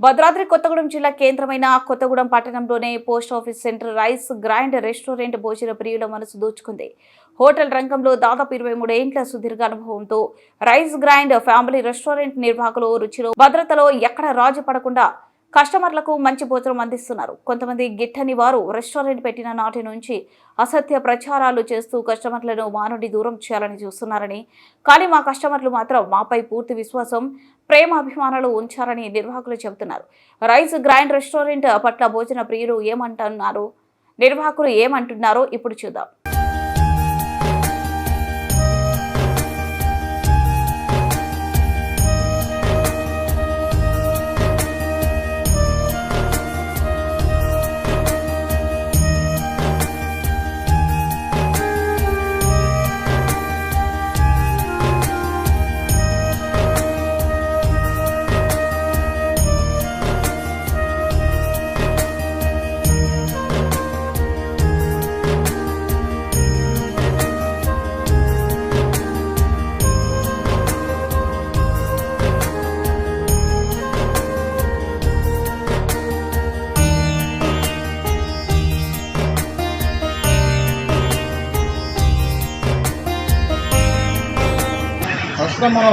భద్రాద్రి కొత్తగూడెం జిల్లా కేంద్రమైన Kothagudem పట్టణంలోనే post office centre rice grand restaurant భోజన ప్రియుల మనసు దోచుకుంది. హోటల్ రంగంలో దాదాపు ఇరవై మూడేండ్ల సుదీర్ఘ అనుభవంతో రైస్ గ్రాండ్ ఫ్యామిలీ రెస్టారెంట్ నిర్వాహకులు రుచిలో భద్రతలో ఎక్కడ రాజు పడకుండా కస్టమర్లకు మంచి భోజనం అందిస్తున్నారు. కొంతమంది గిట్టని వారు రెస్టారెంట్ పెట్టిన నాటి నుంచి అసత్య ప్రచారాలు చేస్తూ కస్టమర్లను మా నుండి దూరం చేయాలని చూస్తున్నారని కానీ మా కస్టమర్లు మాత్రం మాపై పూర్తి విశ్వాసం ప్రేమ అభిమానాలు ఉంచారని నిర్వాహకులు చెబుతున్నారు. రైస్ గ్రాండ్ రెస్టారెంట్ పట్ల భోజన ప్రియులు ఏమంటున్నారు? నిర్వాహకులు ఏమంటున్నారో ఇప్పుడు చూద్దాం.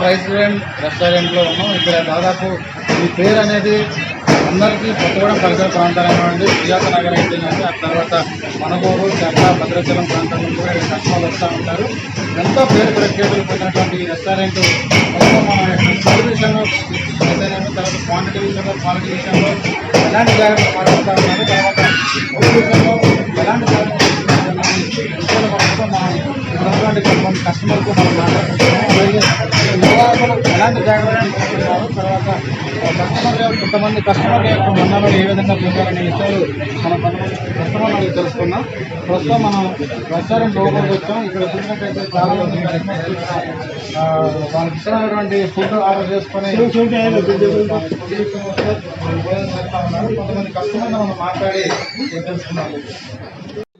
ప్రస్తుతం రెస్టారెంట్లో ఉన్నాం. ఇక్కడ దాదాపు ఈ పేరు అనేది అందరికీ కొత్తగూడెం పరిసర ప్రాంతాలలో నుండి సుజాత నగర్ ఆ తర్వాత మనగూరు చెట్ల భద్రాచలం ప్రాంతం నుంచి కూడా ఇక్కడ కస్టమర్లు వస్తూ ఉంటారు. ఎంతో పేరు ప్రఖ్యాతులు పొందినటువంటి ఈ రెస్టారెంట్ మొత్తం మన ఫుడ్ విషయంలో అయితేనేమో తర్వాత క్వాంటిటీ విషయంలో క్వాలిటీ విషయంలో ఎలాంటి జాగ్రత్తలు పాటిస్తూ ఉన్నారు తర్వాత ఫుడ్ విషయంలో ఎలాంటి జాగ్రత్తలు విషయాలు మనం ఉన్నటువంటి కొంతమంది కస్టమర్కు మనం ఎలాంటి జాగ్రత్తలు తీసుకుంటున్నారు తర్వాత కస్టమర్ యొక్క- కొంతమంది కస్టమర్ యొక్క మన్నలు ఏ విధంగా పొందారనే విషయాలు మనం కస్టమర్ తెలుసుకున్నాం ప్రస్తుతం మనం రెస్టారెంట్ లోపలికి వచ్చాం ఇక్కడ చూసినట్టయితే చాలా మంది వాళ్ళకి ఇష్టమైనటువంటి ఫుడ్ ఆర్డర్ చేసుకొని కొంతమంది కస్టమర్ మనం మాట్లాడి తెలుసుకున్నాం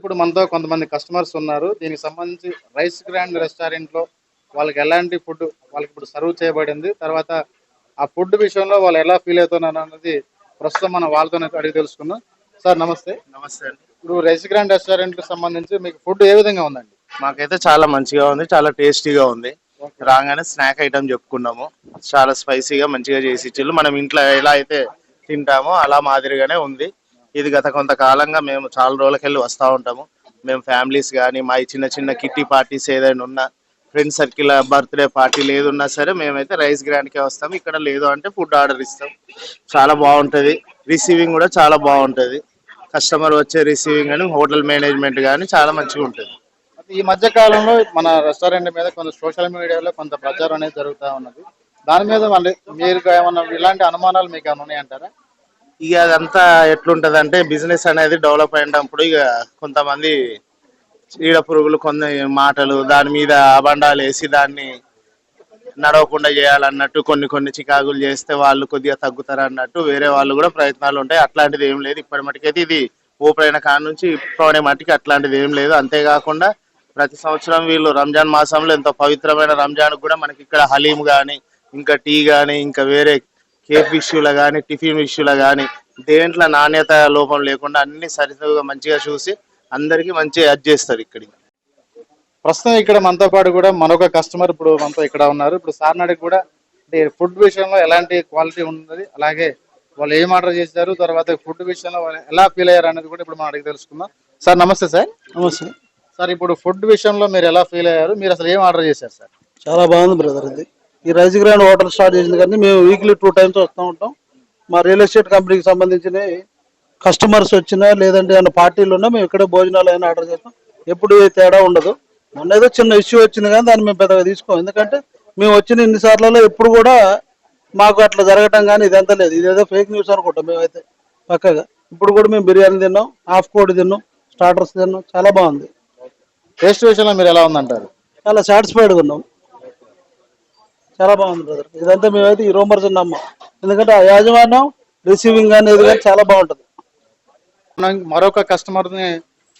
ఇప్పుడు మనతో కొంతమంది కస్టమర్స్ ఉన్నారు. దీనికి సంబంధించి రైస్ గ్రాండ్ రెస్టారెంట్లో వాళ్ళకి ఎలాంటి ఫుడ్ వాళ్ళకి ఇప్పుడు సర్వ్ చేయబడింది. తర్వాత ఆ ఫుడ్ విషయంలో వాళ్ళు ఎలా ఫీల్ అవుతున్నారు అన్నది ప్రస్తుతం మనం వాళ్ళతో అడిగి తెలుసుకుందాం. సార్ నమస్తే. నమస్తే అండి. ఇప్పుడు రైస్ గ్రాండ్ రెస్టారెంట్కి సంబంధించి మీకు ఫుడ్ ఏ విధంగా ఉందండి? మాకైతే చాలా మంచిగా ఉంది చాలా టేస్టీగా ఉంది. రాగానే స్నాక్ ఐటమ్ చెప్పుకున్నాము. చాలా స్పైసీగా మంచిగా చేసి ఇచ్చిళ్ళు. మనం ఇంట్లో ఎలా అయితే తింటామో అలా మాదిరిగానే ఉంది. ఇది గత కొంతకాలంగా మేము చాలా రోజులకెళ్ళి వస్తూ ఉంటాము. మేము ఫ్యామిలీస్ కానీ మా చిన్న చిన్న కిట్టి పార్టీస్ ఏదైనా ఉన్నా ఫ్రెండ్ సర్కిల్ బర్త్డే పార్టీ లేదు ఉన్నా సరే మేమైతే రైస్ గ్రాండ్కే వస్తాము ఇక్కడ లేదు అంటే ఫుడ్ ఆర్డర్ ఇస్తాం. చాలా బాగుంటుంది. రిసీవింగ్ కూడా చాలా బాగుంటుంది. కస్టమర్ వచ్చే రిసీవింగ్ కానీ హోటల్ మేనేజ్మెంట్ కానీ చాలా మంచిగా ఉంటుంది. ఈ మధ్య కాలంలో మన రెస్టారెంట్ మీద కొంత సోషల్ మీడియాలో కొంత ప్రచారం అనేది జరుగుతూ ఉన్నది. దాని మీద మళ్ళీ మీరు ఏమన్నా ఇలాంటి అనుమానాలు మీకు ఏమైనా ఉన్నాయంటారా? ఇక అదంతా ఎట్లుంటది అంటే బిజినెస్ అనేది డెవలప్ అయినప్పుడు ఇక కొంతమంది చీడ పురుగులు కొన్ని మాటలు దాని మీద అబండాలు వేసి దాన్ని నడవకుండా చేయాలన్నట్టు కొన్ని కొన్ని చికాకులు చేస్తే వాళ్ళు కొద్దిగా తగ్గుతారు అన్నట్టు వేరే వాళ్ళు కూడా ప్రయత్నాలు ఉంటాయి. అట్లాంటిది ఏం లేదు. ఇప్పటి మటుకైతే ఇది ఓపెన్ అయిన కాడ నుంచి ఇప్పటి మటుకి అట్లాంటిది ఏం లేదు. అంతేకాకుండా ప్రతి సంవత్సరం వీళ్ళు రంజాన్ మాసంలో ఎంతో పవిత్రమైన రంజాన్ కూడా మనకి ఇక్కడ హలీం కానీ ఇంకా టీ కానీ ఇంకా వేరే కేక్ విషయంలో కానీ టిఫిన్ విషయంలో కానీ దేంట్లో నాణ్యత లోపం లేకుండా అన్ని సరిసగా మంచిగా చూసి అందరికీ మంచిగా యాడ్ చేస్తారు ఇక్కడికి ప్రస్తుతం ఇక్కడ మనతో పాటు కూడా మరొక కస్టమర్ ఇప్పుడు మనతో ఇక్కడ ఉన్నారు. ఇప్పుడు సార్ నాడికి కూడా అంటే ఫుడ్ విషయంలో ఎలాంటి క్వాలిటీ ఉన్నది అలాగే వాళ్ళు ఏం ఆర్డర్ చేశారు తర్వాత ఫుడ్ విషయంలో వాళ్ళు ఎలా ఫీల్ అయ్యారు అనేది కూడా ఇప్పుడు మనం అడిగి తెలుసుకుందాం. సార్ నమస్తే సార్. నమస్తే. సార్ ఇప్పుడు ఫుడ్ విషయంలో మీరు ఎలా ఫీల్ అయ్యారు? మీరు అసలు ఏం ఆర్డర్ చేశారు సార్? చాలా బాగుంది బ్రదర్ ఇది. ఈ రైస్ గ్రాండ్ హోటల్ స్టార్ట్ చేసింది కానీ మేము వీక్లీ టూ టైమ్స్ వస్తూ ఉంటాం. మా రియల్ ఎస్టేట్ కంపెనీకి సంబంధించిన కస్టమర్స్ వచ్చినా లేదంటే ఏమైనా పార్టీలు ఉన్నా మేము ఇక్కడే భోజనాలు అయినా ఆర్డర్ చేస్తాం. ఎప్పుడు తేడా ఉండదు. మొన్న ఏదో చిన్న ఇష్యూ వచ్చింది కానీ దాన్ని మేము పెద్దగా తీసుకోం. ఎందుకంటే మేము వచ్చిన ఇన్ని సార్లలో ఎప్పుడు కూడా మాకు అట్లా జరగటం కానీ ఇదంతా లేదు. ఇదేదో ఫేక్ న్యూస్ అనుకుంటాం మేమైతే పక్కగా. ఇప్పుడు కూడా మేము బిర్యానీ తిన్నాం హాఫ్ కోడి తిన్నాం స్టార్టర్స్ తిన్నాం. చాలా బాగుంది. టేస్ట్ విషయంలో మీరు ఎలా ఉందంటారు? చాలా సాటిస్ఫైడ్గా ఉన్నాం. చాలా బాగుంది బ్రదర్ ఇదంతా మేమైతే ఈ రూమర్స్ నమ్మం ఎందుకంటే ఆ యాజమాన్యం రిసీవింగ్ అనేది కానీ చాలా బాగుంటుంది. మనం మరొక కస్టమర్ని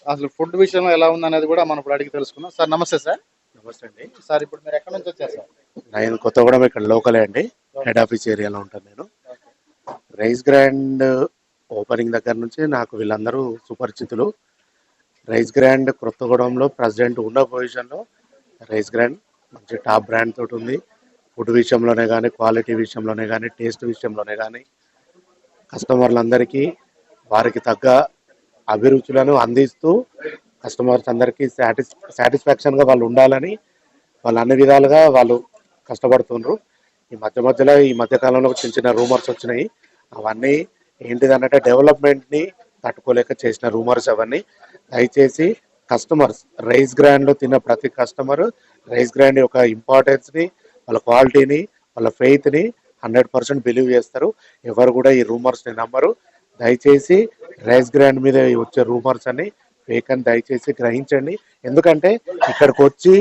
అసలు ఫుడ్ విషయంలో ఎలా ఉంది అనేది కూడా మనం ఇప్పుడు అడిగి తెలుసుకుందాం. సార్ నమస్తే సార్. నమస్తే అండి. సార్ ఇప్పుడు మీరు ఎక్కడి నుంచి వచ్చారు సార్? నేను కొత్తగూడెం ఇక్కడ లోకలే అండి. హెడ్ ఆఫీస్ ఏరియాలో ఉంటాను నేను. రైస్ గ్రాండ్ ఓపెనింగ్ దగ్గర నుంచి నాకు వీళ్ళందరూ సుపరిచితులు. రైస్ గ్రాండ్ కొత్తగూడెంలో ప్రెసిడెంట్ ఉన్న పొజిషన్లో రైస్ గ్రాండ్ మంచి టాప్ బ్రాండ్ తోటి ఉంది. ఫుడ్ విషయంలోనే కానీ క్వాలిటీ విషయంలోనే కానీ టేస్ట్ విషయంలోనే కానీ కస్టమర్లందరికీ వారికి తగ్గ అభిరుచులను అందిస్తూ కస్టమర్స్ అందరికీ సాటిస్ సాటిస్ఫాక్షన్గా వాళ్ళు ఉండాలని వాళ్ళు అన్ని విధాలుగా వాళ్ళు కష్టపడుతుండ్రు. ఈ మధ్య మధ్యలో ఈ మధ్యకాలంలో చిన్న చిన్న రూమర్స్ వచ్చినాయి. అవన్నీ ఏంటిదనంటే డెవలప్మెంట్ని తట్టుకోలేక చేసిన రూమర్స్ అవన్నీ. దయచేసి కస్టమర్స్ రైస్ గ్రాండ్లో తిన్న ప్రతి కస్టమర్ రైస్ గ్రాండ్ యొక్క ఇంపార్టెన్స్ని వాళ్ళ క్వాలిటీని వాళ్ళ ఫెయిత్ని హండ్రెడ్ పర్సెంట్ బిలీవ్ చేస్తారు. ఎవరు కూడా ఈ రూమర్స్ని నమ్మరు. దయచేసి రైస్ గ్రాండ్ మీద వచ్చే రూమర్స్ అని ఫేక్ అని దయచేసి గ్రహించండి. ఎందుకంటే ఇక్కడికి వచ్చి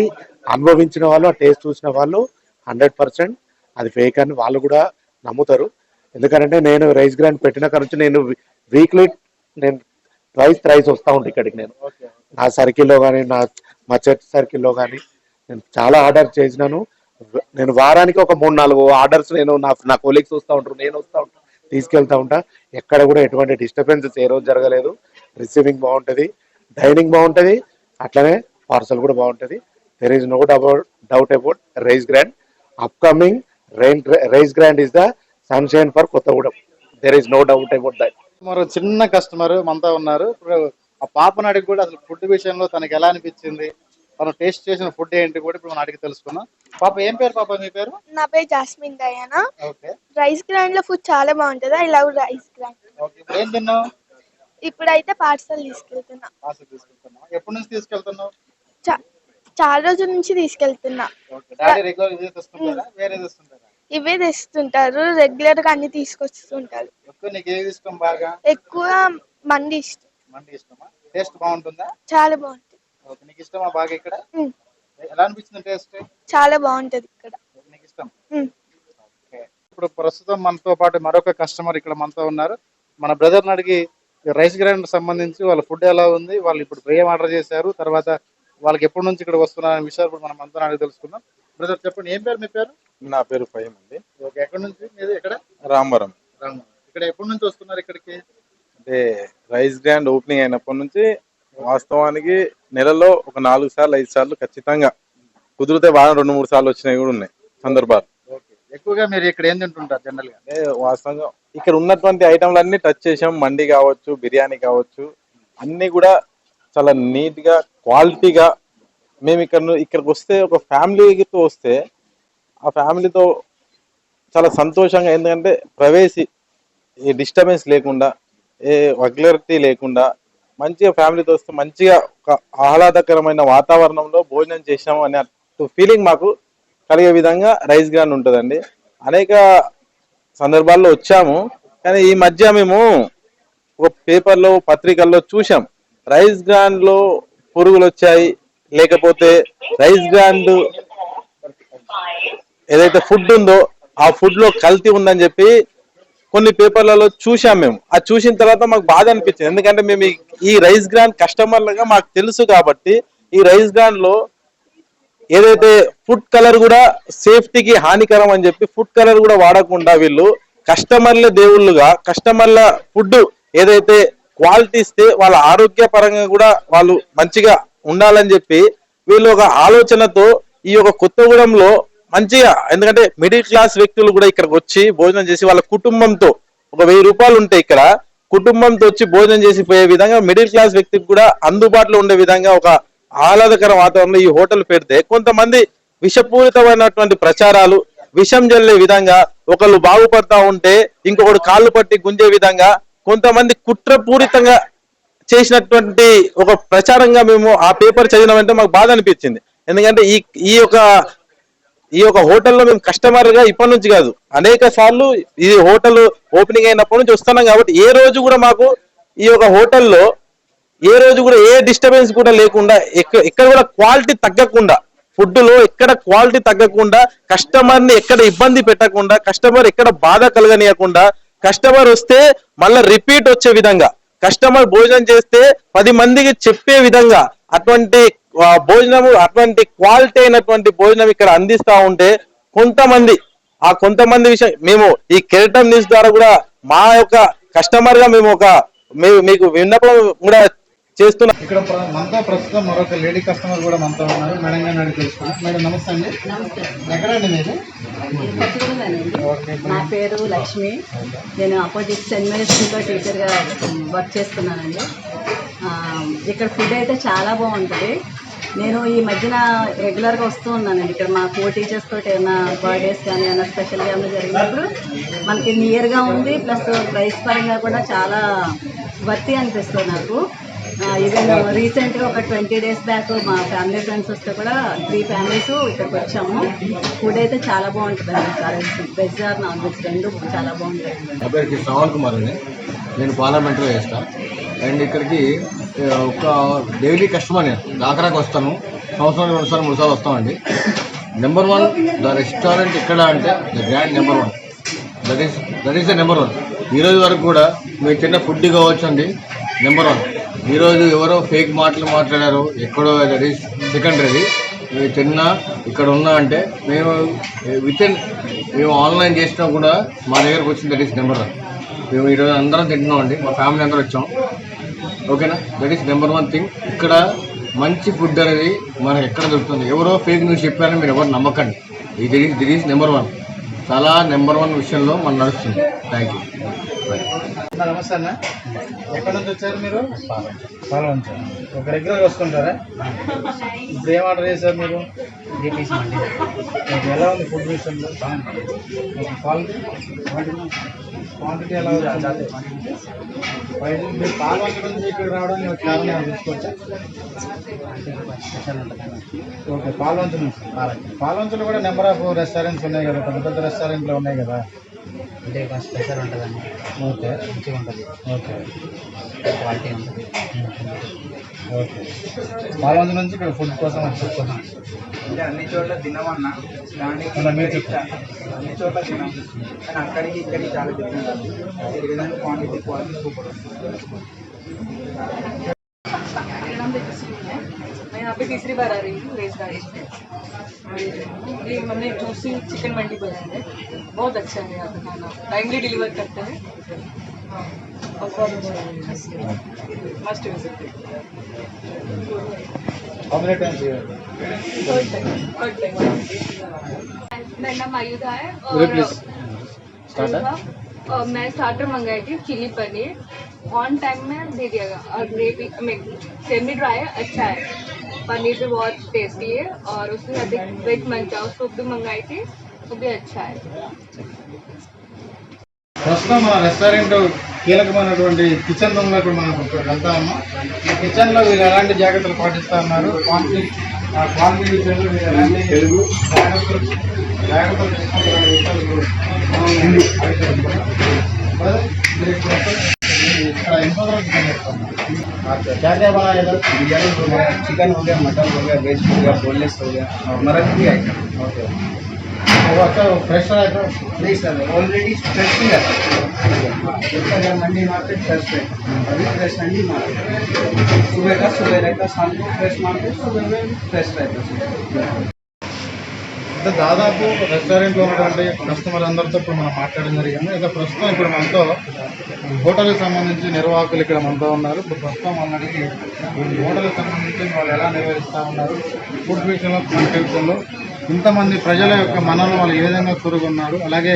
అనుభవించిన వాళ్ళు ఆ టేస్ట్ చూసిన వాళ్ళు హండ్రెడ్ పర్సెంట్ అది ఫేక్ అని వాళ్ళు కూడా నమ్ముతారు. ఎందుకంటే నేను రైస్ గ్రాండ్ పెట్టిన నుంచి నేను వీక్లీ నేను రైస్ రైస్ వస్తూ ఉంటాను ఇక్కడికి నేను. నా సర్కిల్లో కానీ నా మా చర్చ్ సర్కిల్లో కానీ నేను చాలా ఆర్డర్ చేసినాను. నేను వారానికి ఒక మూడు నాలుగు ఆర్డర్స్ నేను నా నా కొలీగ్స్ వస్తూ ఉంటారు నేను వస్తూ ఉంటాను తీసుకెళ్తా ఉంటా. ఎక్కడ కూడా ఎటువంటి డిస్టర్బెన్సెస్ ఏ రోజు జరగలేదు. రిసీవింగ్ బాగుంటుంది డైనింగ్ బాగుంటుంది అట్లనే పార్సల్ కూడా బాగుంటుంది. There is no doubt doubt about Rice Grand upcoming rain Rice Grand is the sunshine for Kothagudem there is no doubt about that మరో చిన్న కస్టమర్ మనతో ఉన్నారు. ఇప్పుడు ఆ పాప నాడికి కూడా అసలు ఫుడ్ విషయంలో తనకి ఎలా అనిపించింది? మనం టేస్ట్ చేసిన ఫుడ్ ఏంటి కూడా ఇప్పుడు మనం అడిగి తెలుసుకున్నాం పాప ఏం పేరు పాప మీ పేరు? నా పేరు జాస్మిన్ దయానా. ఓకే. రైస్ గ్రైండ్లో ఫుడ్ చాలా బాగుంటుంది. I love Rice Grand okay ఇప్పుడు ఏం తిన్నావు? ఇప్పుడైతే పార్సల్ తీసుకెళ్తున్నా. పార్సల్ తీసుకెళ్తున్నావు? ఎప్పటి నుంచి తీసుకెళ్తున్నావు? చా- చాలా రోజుల నుంచి తీసుకెళ్తున్నా. ఓకే డాడీ రెగ్యులర్ ఇదే తెస్తుంటారా? వేరే తెస్తుంటారా? ఇవే తెస్తుంటారు. రెగ్యులర్గా అన్ని తీసుకొస్తుంటారు. ఎక్కువ నీకు ఏది ఇష్టం బాగా? ఎక్కువ మంది ఇష్టం. మండి ఇష్టమా? టేస్ట్ బాగుంటుందా? చాలా బాగుంటుంది. ఓకే నీకు ఇష్టమా బాగా ఇక్కడ? ఎలా అనిపించింది టేస్ట్? చాలా బాగుంటది ఇక్కడ. నీకు ఇష్టం. ఓకే. ఇప్పుడు ప్రస్తుతం మనతో పాటు మరొక కస్టమర్ ఇక్కడ మనతో ఉన్నారు. మన బ్రదర్ని అడిగి రైస్ గ్రైండ్ సంబంధించి వాళ్ళ ఫుడ్ ఎలా ఉంది వాళ్ళు ఇప్పుడు ఏం ఆర్డర్ చేశారు తర్వాత వాళ్ళకి ఎప్పటి నుంచి ఇక్కడ వస్తున్నారు అనే విషయాలు ఇప్పుడు మనం మనతో అడిగి తెలుసుకుందాం. బ్రదర్ చెప్పండి ఏం పేరు మీ పేరు? నా పేరు ఫహీం అండి. ఓకే ఎక్కడి నుంచి? మీది ఎక్కడ? రాంబరం. రాము. ఇక్కడ ఎప్పటి నుంచి వస్తున్నారు ఇక్కడికి? అంటే రైస్ గ్రాండ్ ఓపెనింగ్ అయినప్పటి నుంచి వాస్తవానికి నెలలో ఒక నాలుగు సార్లు ఐదు సార్లు ఖచ్చితంగా కుదిరితే వారం రెండు మూడు సార్లు వచ్చినవి కూడా ఉన్నాయి సందర్భాలు. ఓకే. ఎక్కువగా మీరు ఇక్కడ ఏం తింటుంటారు జనరల్గా వాస్తవంగా ఇక్కడ ఉన్నటువంటి ఐటమ్లు అన్ని టచ్ చేసాం. మండి కావచ్చు బిర్యానీ కావచ్చు. అన్ని కూడా చాలా నీట్గా క్వాలిటీగా మేము ఇక్కడ ఇక్కడికి వస్తే ఒక ఫ్యామిలీతో వస్తే ఆ ఫ్యామిలీతో చాలా సంతోషంగా ఎందుకంటే ప్రవేశి ఏ డిస్టర్బెన్స్ లేకుండా ఏ వగ్లరిటీ లేకుండా మంచిగా ఫ్యామిలీతో వస్తే మంచిగా ఒక ఆహ్లాదకరమైన వాతావరణంలో భోజనం చేసాము అనే ఫీలింగ్ మాకు కలిగే విధంగా రైస్ గ్రాండ్ ఉంటుందండి. అనేక సందర్భాల్లో వచ్చాము. కానీ ఈ మధ్య మేము ఒక పేపర్లో పత్రికల్లో చూసాం రైస్ గ్రాండ్లో పురుగులు వచ్చాయి. లేకపోతే రైస్ గ్రాండ్ ఏదైతే ఫుడ్ ఉందో ఆ ఫుడ్లో కల్తీ ఉందని చెప్పి కొన్ని పేపర్లలో చూసాం మేము. అది చూసిన తర్వాత మాకు బాధ అనిపించింది. ఎందుకంటే మేము ఈ- ఈ రైస్ గ్రాండ్ కస్టమర్లుగా మాకు తెలుసు కాబట్టి ఈ రైస్ గ్రాండ్లో ఏదైతే ఫుడ్ కలర్ కూడా సేఫ్టీకి హానికరం అని చెప్పి ఫుడ్ కలర్ కూడా వాడకుండా వీళ్ళు కస్టమర్ల దేవుళ్ళుగా కస్టమర్ల ఫుడ్ ఏదైతే క్వాలిటీ ఇస్తే వాళ్ళ ఆరోగ్య పరంగా కూడా వాళ్ళు మంచిగా ఉండాలని చెప్పి వీళ్ళు ఒక ఆలోచనతో ఈ యొక్క కొత్తగూడెంలో మంచిగా. ఎందుకంటే మిడిల్ క్లాస్ వ్యక్తులు కూడా ఇక్కడికి వచ్చి భోజనం చేసి వాళ్ళ కుటుంబంతో ఒక వెయ్యి రూపాయలు ఉంటాయి ఇక్కడ కుటుంబంతో వచ్చి భోజనం చేసి పోయే విధంగా మిడిల్ క్లాస్ వ్యక్తికి కూడా అందుబాటులో ఉండే విధంగా ఒక ఆహ్లాదకర వాతావరణంలో ఈ హోటల్ పెడితే కొంతమంది విషపూరితమైనటువంటి ప్రచారాలు విషం జల్లే విధంగా ఒకళ్ళు బాగుపడతా ఉంటే ఇంకొకడు కాళ్ళు పట్టి గుంజే విధంగా కొంతమంది కుట్రపూరితంగా చేసినటువంటి ఒక ప్రచారంగా మేము ఆ పేపర్ చదివినామంటే మాకు బాధ అనిపించింది. ఎందుకంటే ఈ ఈ యొక్క ఈ యొక్క హోటల్లో మేము కస్టమర్గా ఇప్పటి నుంచి కాదు. అనేక సార్లు ఈ హోటల్ ఓపెనింగ్ అయినప్పటి నుంచి వస్తున్నాం కాబట్టి ఏ రోజు కూడా మాకు ఈ యొక్క హోటల్లో ఏ రోజు కూడా ఏ డిస్టర్బెన్స్ కూడా లేకుండా ఎక్కడ కూడా క్వాలిటీ తగ్గకుండా ఫుడ్లో ఎక్కడ క్వాలిటీ తగ్గకుండా కస్టమర్ని ఎక్కడ ఇబ్బంది పెట్టకుండా కస్టమర్ ఎక్కడ బాధ కలగనీయకుండా కస్టమర్ వస్తే మళ్ళీ రిపీట్ వచ్చే విధంగా కస్టమర్ భోజనం చేస్తే పది మందికి చెప్పే విధంగా అటువంటి భోజనము అటువంటి క్వాలిటీ అయినటువంటి భోజనం ఇక్కడ అందిస్తా ఉంటే కొంతమంది ఆ కొంతమంది విషయం మేము ఈ కెరటం న్యూస్ ద్వారా కూడా మా యొక్క కస్టమర్గా మేము ఒక మీకు విన్నపం కూడా చేస్తున్నాం ఇక్కడ మనతో ప్రస్తుతం మరొక లేడీ కస్టమర్ కూడా మనతో ఉన్నారు. మేడం గారిని అడిగి తెలుసుకున్నాం మేడం నమస్తే అండి. ఎక్కడండి మీరు? నా పేరు లక్ష్మి. నేను అపోజిట్ సెయింట్ మేరీ స్కూల్లో టీచర్గా వర్క్ చేస్తున్నానండి. ఆ, ఇక్కడ ఫుడ్ అయితే చాలా బాగుంటుంది. నేను ఈ మధ్యన రెగ్యులర్గా వస్తూ ఉన్నానండి. ఇక్కడ మా కో టీచర్స్ తోటి ఏమైనా బర్త్డేస్ కానీ ఏమైనా స్పెషల్గా ఏమైనా జరిగినప్పుడు మనకి నియర్గా ఉంది. ప్లస్ ప్రైస్ పరంగా కూడా చాలా వర్తి అనిపిస్తుంది నాకు. ఈవెన్ రీసెంట్గా ఒక ట్వంటీ డేస్ బ్యాక్ మా ఫ్యామిలీ ఫ్రెండ్స్ వస్తే కూడా త్రీ ఫ్యామిలీస్ ఇక్కడికి వచ్చాము. ఫుడ్ అయితే చాలా బాగుంటుందండి చాలా వెజ్ ఆర్ నాన్ వెజ్ రెండు చాలా బాగుంటాయి. నా పేరు కుమార్ నేను పార్లమెంట్లో చేస్తా. అండ్ ఇక్కడికి ఒక డైలీ కస్టమర్ నేను దాకరాకి వస్తాను. సంవత్సరానికి రెండుసార్లు మూడుసార్లు వస్తామండి. నెంబర్ వన్ ద రెస్టారెంట్ ఇక్కడ అంటే the grand number one that is that is the number one ఈరోజు వరకు కూడా మీరు తిన్న ఫుడ్ కావచ్చు అండి నెంబర్ వన్ ఈరోజు ఎవరో ఫేక్ మాటలు మాట్లాడారు. ఎక్కడో దట్ ఈస్ సెకండరీ మీరు తిన్నా ఇక్కడ ఉన్నా అంటే మేము విత్ ఇన్ మేము ఆన్లైన్ చేసినా కూడా మా దగ్గరకు వచ్చింది దట్ ఈస్ నెంబర్ వన్ మేము ఈరోజు అందరం తింటున్నాం అండి మా ఫ్యామిలీ అందరూ వచ్చాం. ఓకేనా? That is number one thing ఇక్కడ మంచి ఫుడ్ అనేది మనకు ఎక్కడ దొరుకుతుంది? ఎవరో ఫేక్ న్యూస్ చెప్పారని మీరు ఎవరు నమ్మకండి. ఇది దిట్ ఈస్ నెంబర్ వన్ చాలా నెంబర్ వన్ విషయంలో మనం నడుస్తుంది. థ్యాంక్ యూ నమస్తే అన్న. ఎక్కడ నుంచి వచ్చారు మీరు? ఒక రెగ్యులర్ వస్తుంటారా? ఇప్పుడు ఏం ఆర్డర్ చేశారు మీరు? మీకు ఎలా ఉంది ఫుడ్ విషయంలో? క్వాలిటీ? క్వాంటిటీ ఎలా ఉంది? క్వాలిటీ మీరు పాల్వంచ నుంచి ఇక్కడ ఒక కారణం ఏమైనా తీసుకోవచ్చా? ఓకే పాల్వంచలో కూడా నెంబర్ ఆఫ్ రెస్టారెంట్స్ ఉన్నాయి కదా. పెద్ద పెద్ద రెస్టారెంట్లు ఉన్నాయి కదా. అంటే స్పెషల్ ఉంటుందండి. ఓకే. మంచిగా ఉంటుంది. ఓకే. క్వాలిటీ ఉంటుంది. ఓకే పాల్వంచ నుంచి ఇక్కడ ఫుడ్ కోసం వచ్చి అంటే అన్ని చోట్ల తినమన్నా దానికి అలా మీరు చెప్పండి. అన్ని చోట్ల తినాం కానీ అక్కడికి ఇక్కడికి చాలా డిఫరెంట్ ఉంది ఇక్కడ ఏదైనా క్వాంటిటీ క్వాలిటీ సూపర్ వస్తుంది मेरा नाम तेजस्वी है मैं यहाँ पे तीसरी बार आ रही हूँ रेस गाड़ी पे और ये हमने जूसी चिकन मंडी बनाया है बहुत अच्छा है यहाँ पे खाना टाइमली डिलीवर करते हैं How many times मेरा नाम आयुधा है और मैं स्टार्टर मंगाई थी चिली पनीर। ऑन टाइम में दे दिएगा और ग्रेवी सेमी ड्राई है अच्छा है। पनीर भी बहुत टेस्टी है और उसके साथ एक वेज मंचाओ सूप भी मंगाई थी वो भी अच्छा है। ప్రస్తుతం మన రెస్టారెంట్ కీలకమైనటువంటి కిచెన్ రూమ్ లో ఇప్పుడు మనం ఇప్పుడు వెళ్తా ఉన్నాం ఈ కిచెన్ లో వీళ్ళు ఎలాంటి జాగ్రత్తలు పాటిస్తా ఉన్నారు క్వాంటిటీ ఆ క్వాంటిటీ విషయంలో వీళ్ళు ఎలాంటి జాగ్రత్తలు జాగ్రత్తలు తీసుకుంటున్న విషయాలు ఇప్పుడు మనం అడిగి తెలుసుకుందాం. Brother, మీరు ఇప్పుడు వస్తే ఇక్కడ ఇంకొకరు చికెన్ చేస్తున్నారు. अच्छा, क्या क्या बनाया इधर बिरयानी हो गया चिकन हो गया मटन हो गया वेज हो गया बोनलेस हो गया मरन भी आइटम ओके वो अच्छा फ्रेश है तो नहीं सर ऑलरेडी फ्रेश ही रहता है जितना जब मंडी मार्केट फ्रेश है अभी फ्रेश मंडी मार्केट सुबह का सुबह रहता शाम को फ्रेश मार्केट सुबह में फ्रेश रहता है అంటే దాదాపు రెస్టారెంట్లో ఉన్నటువంటి కస్టమర్ అందరితో ఇప్పుడు మనం మాట్లాడడం జరిగింది అయితే ప్రస్తుతం ఇప్పుడు మనతో హోటల్కి సంబంధించి నిర్వాహకులు ఇక్కడ మనతో ఉన్నారు ఇప్పుడు ప్రస్తుతం వాళ్ళని అడిగి ఈ హోటల్కి సంబంధించి వాళ్ళు ఎలా నిర్వహిస్తూ ఉన్నారు ఫుడ్ విషయంలో క్వాంటిటీ విషయంలో ఇంతమంది ప్రజల యొక్క మనల్ని వాళ్ళు ఏ విధంగా కూరుకున్నారు? అలాగే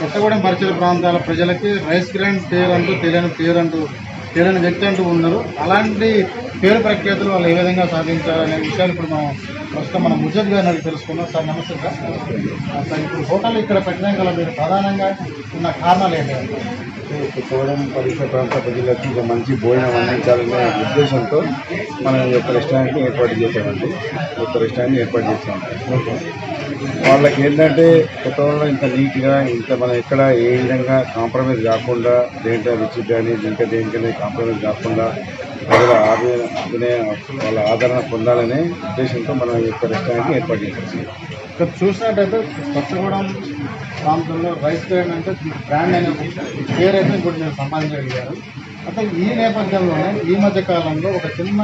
కొత్తగూడెం పరిచయ ప్రాంతాల ప్రజలకి రైస్ గ్రైండ్ పేరు అంటూ తెలియని పేరు అంటూ తెలియని వ్యక్తి అంటూ ఉన్నారు. అలాంటి పేరు ప్రఖ్యాతులు వాళ్ళు ఏ విధంగా సాధించారనే విషయాలు ఇప్పుడు మనం ప్రస్తుతం మనం ముజద్ గారిని తెలుసుకున్నాం సార్ నమస్తే సార్. సార్ ఇప్పుడు హోటల్ ఇక్కడ పెట్టడం గల మీరు ప్రధానంగా ఉన్న కారణాలు ఏంటి? కొత్తగూడెం పరిసర ప్రాంత ప్రజలకు ఒక మంచి భోజనం అందించాలనే ఉద్దేశంతో మనం ఈ యొక్క రెస్టారెంట్ని ఏర్పాటు చేసామండి ఈ యొక్క రెస్టారెంట్ని ఏర్పాటు చేసాం వాళ్ళకి ఏంటంటే కొత్తగూడెంలో ఇంత నీట్గా ఇంత మనం ఎక్కడ ఏ విధంగా కాంప్రమైజ్ కాకుండా దేంట్లో రుచి కానీ ఇంకా దేనికైనా కాంప్రమైజ్ కాకుండా ప్రజల ఆదరణ వాళ్ళ ఆదరణ పొందాలనే ఉద్దేశంతో మనం ఈ యొక్క రెస్టారెంట్ని ఏర్పాటు చేసాం ఇక్కడ చూసినట్టయితే కొత్తగూడెం ప్రాంతంలో రైస్ బ్రాండ్ అంటే బ్రాండ్ అనే పేరు అయితే ఇప్పుడు నేను సంపాదించగలిగారు. అయితే ఈ నేపథ్యంలోనే ఈ మధ్య కాలంలో ఒక చిన్న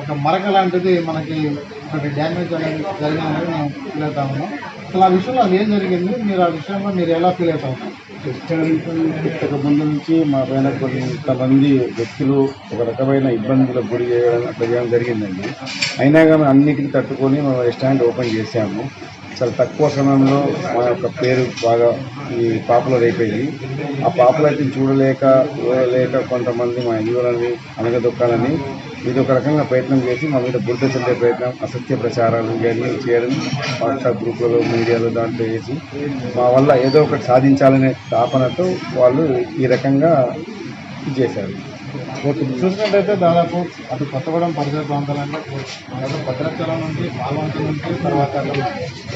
ఒక మరక లాంటిది మనకి ఒకటి డ్యామేజ్ అనేది జరిగిందని మేము ఫీల్ అవుతా ఉన్నాం. అసలు ఆ విషయంలో అది ఏం జరిగింది? మీరు ఆ విషయంలో మీరు ఎలా ఫీల్ అవుతా ఉన్నారు? రెస్టారెంట్ పెట్టక ముందు నుంచి మా పైన కొంతమంది వ్యక్తులు ఒక రకమైన ఇబ్బందులకు గురి చేయడం అట్లా చేయడం జరిగిందండి. అయినా కానీ అన్నిటికీ తట్టుకొని మేము రెస్టారెంట్ ఓపెన్ చేశాము. చాలా తక్కువ సమయంలో మా యొక్క పేరు బాగా ఈ పాపులర్ అయిపోయింది. ఆ పాపులారిటీ చూడలేక చూడలేక కొంతమంది మా యువలని అనగదొక్కాలని ఇది ఒక రకంగా ప్రయత్నం చేసి మా మీద బురద చల్లే ప్రయత్నం అసత్య ప్రచారాలు ఇవన్నీ చేయడం వాట్సాప్ గ్రూప్లలో మీడియాలో దాంట్లో వేసి మా వల్ల ఏదో ఒకటి సాధించాలనే తాపనతో వాళ్ళు ఈ రకంగా చేశారు. ఇప్పుడు చూసినట్టయితే దాదాపు అటు కొత్తగూడెం పరిసర ప్రాంతాలంటే దాదాపు భద్రాచలం నుంచి పాల్వంచ నుంచి తర్వాత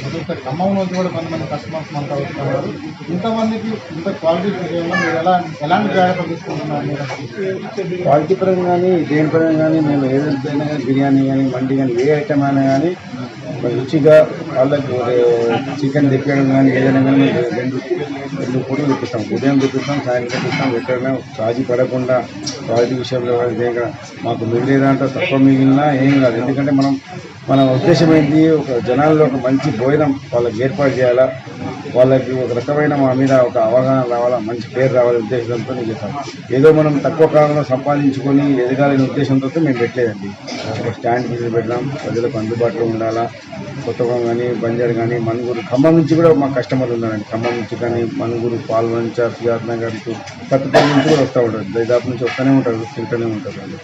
చూస్తే ఖమ్మం నుంచి కూడా కొంతమంది కస్టమర్స్ మనకు వస్తున్నారు. ఇంతమందికి ఇంత క్వాలిటీ విషయంలో మీరు ఎలా ఎలాంటి జాగ్రత్తలు తీసుకుంటున్నారు క్వాలిటీ పరంగా కానీ దేని పరంగా కానీ మేము ఏదైనా కానీ బిర్యానీ కానీ మండి కానీ ఏ ఐటమ్ అయినా కానీ రుచిగా వాళ్ళకి చికెన్ తెప్పించడం కానీ ఏదైనా కానీ రెండు రెండు పూటలు తెప్పిస్తాం. ఉదయం తెప్పిస్తాం సాయంత్రం తెప్పిస్తాం ఎక్కడైనా రాజీ పడకుండా క్వాలిటీ విషయంలో కానీ మాకు మిగిలేదంటే తక్కువ మిగిలినా ఏం కాదు. ఎందుకంటే మనం మన ఉద్దేశం ఏంటి ఒక జనాల్లో ఒక మంచి భోజనం వాళ్ళకి ఏర్పాటు చేయాలా? వాళ్ళకి ఒక రకమైన మా మీద ఒక అవగాహన రావాలా మంచి పేరు రావాలి ఉద్దేశంతో నేను చెప్పాను ఏదో మనం తక్కువ కాలంలో సంపాదించుకొని ఎదగాలనే ఉద్దేశంతో మేము పెట్టలేదండి. ఒక స్టాండ్ ఫీజులు పెట్టాం ప్రజలకు అందుబాటులో ఉండాలా కొత్తగం కానీ బంజారు కానీ మనుగురు ఖమ్మం నుంచి కూడా మా కస్టమర్లు ఉన్నారండి. ఖమ్మం నుంచి కానీ మనుగురు పాల్వంచ సిఆర్ నగర్ నుంచి పట్టుపల్లి నుంచి కూడా వస్తూ ఉంటారు. దైదాపు నుంచి వస్తూనే ఉంటారు తింటూనే ఉంటారు వాళ్ళు.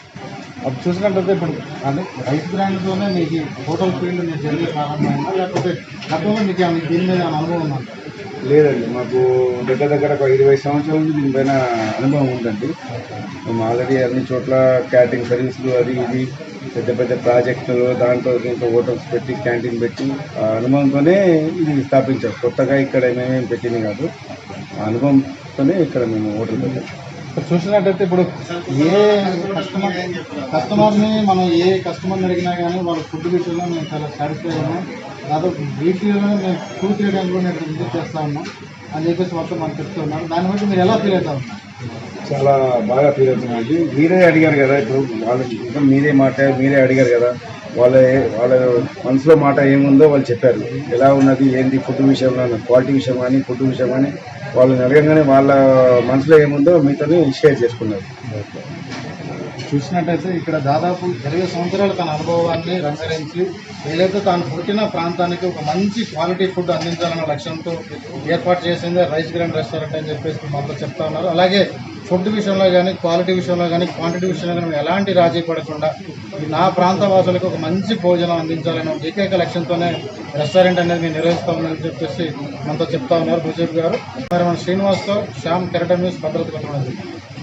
అప్పుడు చూసినట్టయితే ఇప్పుడు అంటే రైస్ బ్రాండ్తోనే మీకు హోటల్ ఫీల్డ్ మీ జర్నీ ప్రారంభమైందా? లేకపోతే గతంలో మీకు ఏమైనా దీని మీద అనుభవం ఉందా? లేదండి మాకు దగ్గర దగ్గర ఒక ఇరవై సంవత్సరాల నుంచి దీనిపైన అనుభవం ఉందండి. మేము ఆల్రెడీ అన్ని చోట్ల క్యాటరింగ్ సర్వీసులు అది ఇది పెద్ద పెద్ద ప్రాజెక్టులు దాంట్లో ఇంకా హోటల్స్ పెట్టి క్యాంటీన్ పెట్టి ఆ అనుభవంతోనే ఇది స్థాపించాం. కొత్తగా ఇక్కడ మేమేం పెట్టింది కాదు ఆ అనుభవంతోనే ఇక్కడ మేము హోటల్ పెట్టాం. ఇప్పుడు చూసినట్టయితే ఇప్పుడు ఏ కస్టమర్ కస్టమర్ని మనం ఏ కస్టమర్ని అడిగినా కానీ వాళ్ళ ఫుడ్ విషయంలో మేము చాలా సాటిస్ఫై ఉన్నాం. దాదాపు వీక్లీలో మేము టూ త్రీ కూడా నేను విజిట్ చేస్తూ ఉన్నాం. అని చెప్పేసి మొత్తం మనకు చెప్తూ ఉన్నారు దాన్ని బట్టి మీరు ఎలా ఫీల్ అవుతా ఉన్నారు చాలా బాగా ఫీల్ అవుతున్నాం మీరే అడిగారు కదా ఇప్పుడు వాళ్ళు మీరే మాట మీరే అడిగారు కదా. వాళ్ళ వాళ్ళ మనసులో మాట ఏముందో వాళ్ళు చెప్పారు. ఎలా ఉన్నది ఏంటి ఫుడ్ విషయంలో క్వాలిటీ విషయం కానీ ఫుడ్ విషయం కానీ వాళ్ళని అడగంగానే వాళ్ళ మనసులో ఏముందో మీతో షేర్ చేసుకున్నారు. చూసినట్టయితే ఇక్కడ దాదాపు ఇరవై సంవత్సరాలు తన అనుభవాన్ని రంగరించి ఏదైతే తాను పుట్టిన ప్రాంతానికి ఒక మంచి క్వాలిటీ ఫుడ్ అందించాలన్న లక్ష్యంతో ఏర్పాటు చేసింది రైస్ గ్రాండ్ రెస్టారెంట్ అని చెప్పేసి మనతో చెప్తా ఉన్నారు. అలాగే ఫుడ్ విషయంలో కానీ క్వాలిటీ విషయంలో కానీ క్వాంటిటీ విషయంలో కానీ ఎలాంటి రాజీ పడకుండా నా ప్రాంత వాసులకు ఒక మంచి భోజనం అందించాలని ఏకైక లక్ష్యంతోనే రెస్టారెంట్ అనేది మేము నిర్వహిస్తామని చెప్పేసి మనతో చెప్తా ఉన్నారు భూజేప్ గారు. మరి మన శ్రీనివాస్తో శ్యామ్ కెరటమ్యూస్ భద్రత కొట్టడం